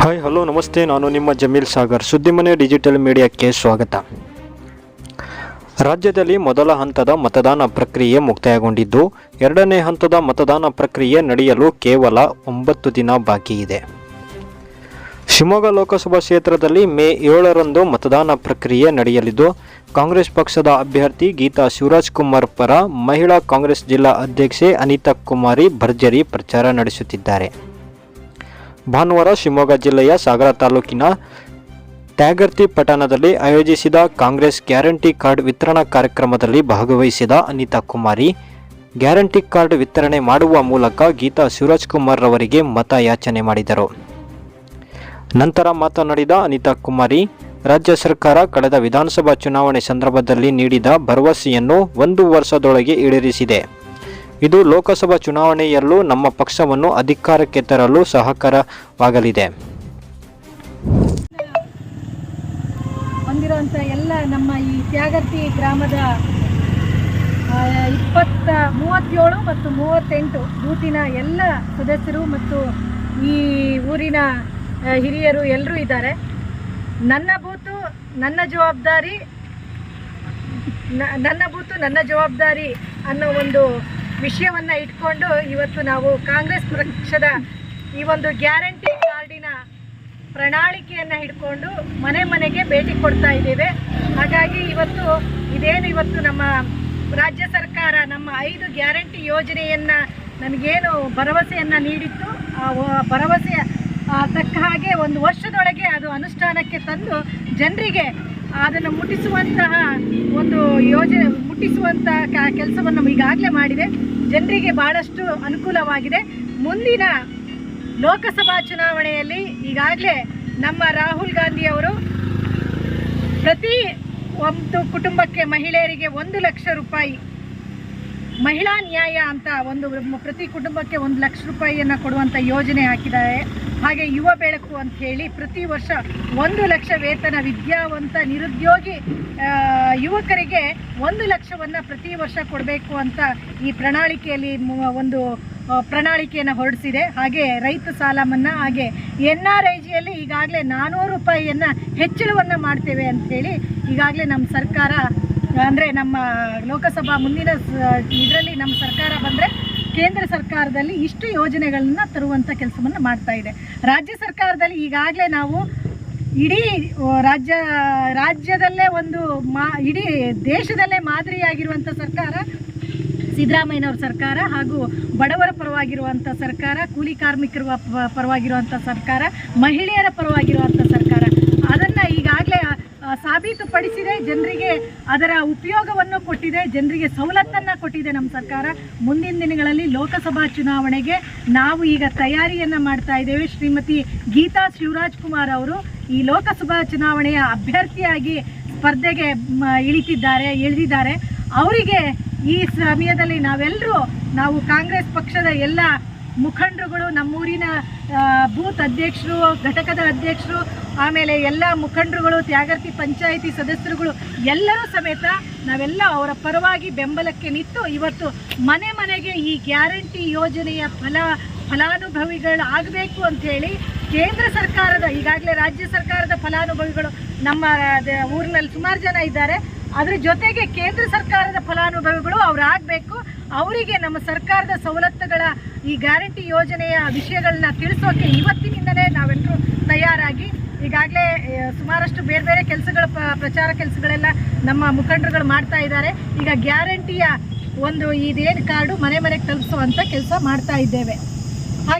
Hi hello ನಮಸ್ತೆ. ನಾನು ನಿಮ್ಮ ಜಮೀಲ್ ಸಾಗರ್. ಸುದ್ದಿಮನೆ ಡಿಜಿಟಲ್ ಮೀಡಿಯಾಕ್ಕೆ ಸ್ವಾಗತ. ರಾಜ್ಯದಲ್ಲಿ ಮೊದಲ ಹಂತದ ಮತದಾನ ಪ್ರಕ್ರಿಯೆ ಮುಕ್ತಾಯಗೊಂಡಿದ್ದು, ಎರಡನೇ ಹಂತದ ಮತದಾನ ಪ್ರಕ್ರಿಯೆ ನಡೆಯಲು ಕೇವಲ ಒಂಬತ್ತು ದಿನ ಬಾಕಿ ಇದೆ. ಶಿವಮೊಗ್ಗ ಲೋಕಸಭಾ ಕ್ಷೇತ್ರದಲ್ಲಿ ಮೇ ಏಳರಂದು ಮತದಾನ ಪ್ರಕ್ರಿಯೆ ನಡೆಯಲಿದ್ದು, ಕಾಂಗ್ರೆಸ್ ಪಕ್ಷದ ಅಭ್ಯರ್ಥಿ ಗೀತಾ ಶಿವರಾಜ್ ಕುಮಾರ್ ಪರ ಮಹಿಳಾ ಕಾಂಗ್ರೆಸ್ ಜಿಲ್ಲಾ ಅಧ್ಯಕ್ಷೆ ಅನಿತಾ ಕುಮಾರಿ ಭರ್ಜರಿ ಪ್ರಚಾರ ನಡೆಸುತ್ತಿದ್ದಾರೆ. ಭಾನುವಾರ ಶಿವಮೊಗ್ಗ ಜಿಲ್ಲೆಯ ಸಾಗರ ತಾಲೂಕಿನ ಟ್ಯಾಗರ್ತಿ ಪಟ್ಟಣದಲ್ಲಿ ಆಯೋಜಿಸಿದ ಕಾಂಗ್ರೆಸ್ ಗ್ಯಾರಂಟಿ ಕಾರ್ಡ್ ವಿತರಣಾ ಕಾರ್ಯಕ್ರಮದಲ್ಲಿ ಭಾಗವಹಿಸಿದ ಅನಿತಾ ಕುಮಾರಿ. ಗ್ಯಾರಂಟಿ ಕಾರ್ಡ್ ವಿತರಣೆ ಮಾಡುವ ಮೂಲಕ ಗೀತಾ ಶಿವರಾಜ್ ಕುಮಾರ್ ರವರಿಗೆ ಮತ ಯಾಚನೆ ಮಾಡಿದರು. ನಂತರ ಮಾತನಾಡಿದ ಅನಿತಾ ಕುಮಾರಿ, ರಾಜ್ಯ ಸರ್ಕಾರ ಕಳೆದ ವಿಧಾನಸಭಾ ಚುನಾವಣೆ ಸಂದರ್ಭದಲ್ಲಿ ನೀಡಿದ ಭರವಸೆಯನ್ನು ಒಂದು ವರ್ಷದೊಳಗೆ ಈಡೇರಿಸಿದೆ. ಇದು ಲೋಕಸಭಾ ಚುನಾವಣೆಯಲ್ಲೂ ನಮ್ಮ ಪಕ್ಷವನ್ನು ಅಧಿಕಾರಕ್ಕೆ ತರಲು ಸಹಕಾರವಾಗಲಿದೆ. ಹೊಂದಿರುವಂಥ ಎಲ್ಲ ನಮ್ಮ ಈ ತ್ಯಾಗರ್ತಿ ಗ್ರಾಮದ ಇಪ್ಪತ್ತ ಮೂವತ್ತೇಳು ಮತ್ತು ಮೂವತ್ತೆಂಟು ಬೂತಿನ ಎಲ್ಲ ಸದಸ್ಯರು ಮತ್ತು ಈ ಊರಿನ ಹಿರಿಯರು ಎಲ್ಲರೂ ಇದ್ದಾರೆ. ನನ್ನ ಬೂತು ನನ್ನ ಜವಾಬ್ದಾರಿ ನನ್ನ ಬೂತು ನನ್ನ ಜವಾಬ್ದಾರಿ ಅನ್ನೋ ಒಂದು ವಿಷಯವನ್ನು ಇಟ್ಕೊಂಡು ಇವತ್ತು ನಾವು ಕಾಂಗ್ರೆಸ್ ಪಕ್ಷದ ಈ ಒಂದು ಗ್ಯಾರಂಟಿ ಕಾರ್ಡಿನ ಪ್ರಣಾಳಿಕೆಯನ್ನು ಹಿಡ್ಕೊಂಡು ಮನೆ ಮನೆಗೆ ಭೇಟಿ ಕೊಡ್ತಾ ಇದ್ದೇವೆ. ಹಾಗಾಗಿ ಇವತ್ತು ಇದೇನು ಇವತ್ತು ನಮ್ಮ ರಾಜ್ಯ ಸರ್ಕಾರ ನಮ್ಮ ಐದು ಗ್ಯಾರಂಟಿ ಯೋಜನೆಯನ್ನ ನಮಗೇನು ಭರವಸೆಯನ್ನು ನೀಡಿತ್ತು, ಆ ಭರವಸೆಯ ತಕ್ಕ ಹಾಗೆ ಒಂದು ವರ್ಷದೊಳಗೆ ಅದು ಅನುಷ್ಠಾನಕ್ಕೆ ತಂದು ಜನರಿಗೆ ಅದನ್ನು ಮುಟ್ಟಿಸುವಂತಹ ಒಂದು ಯೋಜನೆ ಮುಟ್ಟಿಸುವಂಥ ಕೆಲಸವನ್ನು ಈಗಾಗಲೇ ಮಾಡಿದೆ. ಜನರಿಗೆ ಬಹಳಷ್ಟು ಅನುಕೂಲವಾಗಿದೆ. ಮುಂದಿನ ಲೋಕಸಭಾ ಚುನಾವಣೆಯಲ್ಲಿ ಈಗಾಗಲೇ ನಮ್ಮ ರಾಹುಲ್ ಗಾಂಧಿ ಅವರು ಪ್ರತಿ ಒಂದು ಕುಟುಂಬಕ್ಕೆ ಮಹಿಳೆಯರಿಗೆ ಒಂದು ಲಕ್ಷ ರೂಪಾಯಿ ಮಹಿಳಾ ನ್ಯಾಯ ಅಂತ ಒಂದು ಪ್ರತಿ ಕುಟುಂಬಕ್ಕೆ ಒಂದು ಲಕ್ಷ ರೂಪಾಯಿಯನ್ನು ಕೊಡುವಂಥ ಯೋಜನೆ ಹಾಕಿದ್ದಾರೆ. ಹಾಗೆ ಯುವ ಬೆಳಕು ಅಂತ ಹೇಳಿ ಪ್ರತಿ ವರ್ಷ ಒಂದು ಲಕ್ಷ ವೇತನ ವಿದ್ಯಾವಂತ ನಿರುದ್ಯೋಗಿ ಯುವಕರಿಗೆ ಒಂದು ಲಕ್ಷವನ್ನು ಪ್ರತಿ ವರ್ಷ ಕೊಡಬೇಕು ಅಂತ ಈ ಪ್ರಣಾಳಿಕೆಯಲ್ಲಿ ಒಂದು ಪ್ರಣಾಳಿಕೆಯನ್ನು ಹೊರಡಿಸಿದೆ. ಹಾಗೆ ರೈತ ಸಾಲ ಮನ್ನಾ ಹಾಗೆ ಎನ್ ಆರ್ ಐ ಜಿಯಲ್ಲಿ ಈಗಾಗಲೇ ನಾನ್ನೂರು ರೂಪಾಯಿಯನ್ನು ಹೆಚ್ಚಳವನ್ನು ಮಾಡ್ತೇವೆ ಅಂಥೇಳಿ ಈಗಾಗಲೇ ನಮ್ಮ ಸರ್ಕಾರ ಅಂದರೆ ನಮ್ಮ ಲೋಕಸಭಾ ಮುಂದಿನ ಇದರಲ್ಲಿ ನಮ್ಮ ಸರ್ಕಾರ ಬಂದರೆ ಕೇಂದ್ರ ಸರ್ಕಾರದಲ್ಲಿ ಇಷ್ಟು ಯೋಜನೆಗಳನ್ನು ತರುವಂಥ ಕೆಲಸವನ್ನು ಮಾಡ್ತಾ ಇದೆ. ರಾಜ್ಯ ಸರ್ಕಾರದಲ್ಲಿ ಈಗಾಗಲೇ ನಾವು ಇಡೀ ರಾಜ್ಯ, ರಾಜ್ಯದಲ್ಲೇ ಒಂದು ಮಾ, ಇಡೀ ದೇಶದಲ್ಲೇ ಮಾದರಿಯಾಗಿರುವಂಥ ಸರ್ಕಾರ ಸಿದ್ದರಾಮಯ್ಯನವ್ರ ಸರ್ಕಾರ ಹಾಗೂ ಬಡವರ ಪರವಾಗಿರುವಂಥ ಸರ್ಕಾರ, ಕೂಲಿ ಕಾರ್ಮಿಕರ ಪರವಾಗಿರುವಂಥ ಸರ್ಕಾರ, ಮಹಿಳೆಯರ ಪರವಾಗಿರುವಂಥ ಸರ್ಕಾರ. ಸಾಬೀತುಪಡಿಸಿದೆ ಜನರಿಗೆ ಅದರ ಉಪಯೋಗವನ್ನು ಕೊಟ್ಟಿದೆ. ಜನರಿಗೆ ಸವಲತ್ತನ್ನು ಕೊಟ್ಟಿದೆ ನಮ್ಮ ಸರ್ಕಾರ. ಮುಂದಿನ ದಿನಗಳಲ್ಲಿ ಲೋಕಸಭಾ ಚುನಾವಣೆಗೆ ನಾವು ಈಗ ತಯಾರಿಯನ್ನು ಮಾಡ್ತಾ ಇದ್ದೇವೆ. ಶ್ರೀಮತಿ ಗೀತಾ ಶಿವರಾಜ್ ಕುಮಾರ್ ಅವರು ಈ ಲೋಕಸಭಾ ಚುನಾವಣೆಯ ಅಭ್ಯರ್ಥಿಯಾಗಿ ಸ್ಪರ್ಧೆಗೆ ಇಳಿತಿದ್ದಾರೆ, ಇಳಿದಿದ್ದಾರೆ. ಅವರಿಗೆ ಈ ಸಮಯದಲ್ಲಿ ನಾವೆಲ್ಲರೂ ನಾವು ಕಾಂಗ್ರೆಸ್ ಪಕ್ಷದ ಎಲ್ಲ ಮುಖಂಡರುಗಳು, ನಮ್ಮೂರಿನ ಬೂತ್ ಅಧ್ಯಕ್ಷರು, ಘಟಕದ ಅಧ್ಯಕ್ಷರು ಆಮೇಲೆ ಎಲ್ಲ ಮುಖಂಡರುಗಳು, ತ್ಯಾಗರ್ತಿ ಪಂಚಾಯಿತಿ ಸದಸ್ಯರುಗಳು ಎಲ್ಲರೂ ಸಮೇತ ನಾವೆಲ್ಲ ಅವರ ಪರವಾಗಿ ಬೆಂಬಲಕ್ಕೆ ನಿಂತು ಇವತ್ತು ಮನೆ ಮನೆಗೆ ಈ ಗ್ಯಾರಂಟಿ ಯೋಜನೆಯ ಫಲ, ಫಲಾನುಭವಿಗಳು ಆಗಬೇಕು ಅಂಥೇಳಿ ಕೇಂದ್ರ ಸರ್ಕಾರದ, ಈಗಾಗಲೇ ರಾಜ್ಯ ಸರ್ಕಾರದ ಫಲಾನುಭವಿಗಳು ನಮ್ಮ ಊರಿನಲ್ಲಿ ಸುಮಾರು ಜನ ಇದ್ದಾರೆ. ಅದರ ಜೊತೆಗೆ ಕೇಂದ್ರ ಸರ್ಕಾರದ ಫಲಾನುಭವಿಗಳು ಅವರು ಆಗಬೇಕು. ಅವರಿಗೆ ನಮ್ಮ ಸರ್ಕಾರದ ಸವಲತ್ತುಗಳ ಈ ಗ್ಯಾರಂಟಿ ಯೋಜನೆಯ ವಿಷಯಗಳನ್ನ ತಿಳಿಸೋಕೆ ಇವತ್ತಿನಿಂದಲೇ ನಾವೆಲ್ಲರೂ ತಯಾರಾಗಿ ಈಗಾಗಲೇ ಸುಮಾರಷ್ಟು ಬೇರೆ ಬೇರೆ ಕೆಲಸಗಳು ಪ್ರಚಾರ ಕೆಲಸಗಳೆಲ್ಲ ನಮ್ಮ ಮುಖಂಡರುಗಳು ಮಾಡ್ತಾ ಇದ್ದಾರೆ. ಈಗ ಗ್ಯಾರಂಟಿಯ ಒಂದು ಇದೇನು ಕಾರ್ಡು ಮನೆ ಮನೆಗೆ ತಲುಪಿಸುವಂಥ ಕೆಲಸ ಮಾಡ್ತಾ ಇದ್ದೇವೆ.